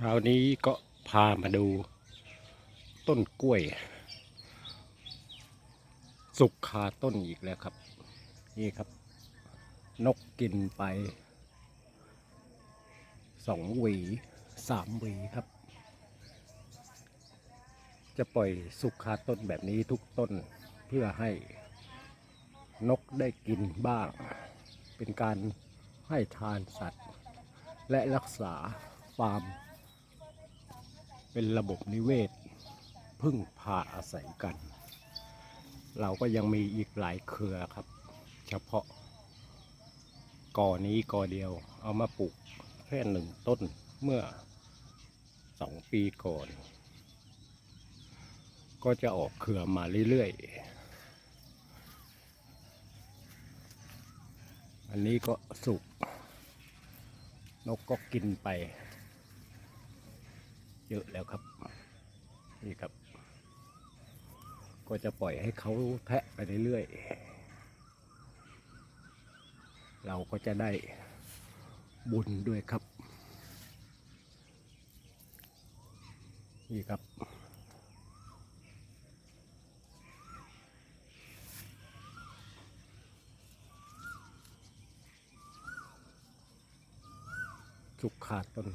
เช้านี้ก็พามาดูต้นกล้วย สุกคาต้นอีกแล้วครับ นี่ครับ นกกินไปสองหวีสามหวีครับ จะปล่อยสุกคาต้นแบบนี้ทุกต้นเพื่อให้นกได้กินบ้าง เป็นการให้ทานสัตว์ และรักษาฟาร์ม เป็นระบบนิเวศพึ่งพาอาศัยกัน เราก็ยังมีอีกหลายเครือครับ เฉพาะกอนี้กอเดียว เอามาปลูกแค่หนึ่งต้นเมื่อสองปีก่อน ก็จะออกเครือมาเรื่อยๆ อันนี้ก็สุก นกก็กินไป เยอะแล้วครับ นี่ครับ ก็จะปล่อยให้เขาแทะไปเรื่อยๆเราก็จะได้บุญด้วยครับ นี่ครับสุกขาดต้น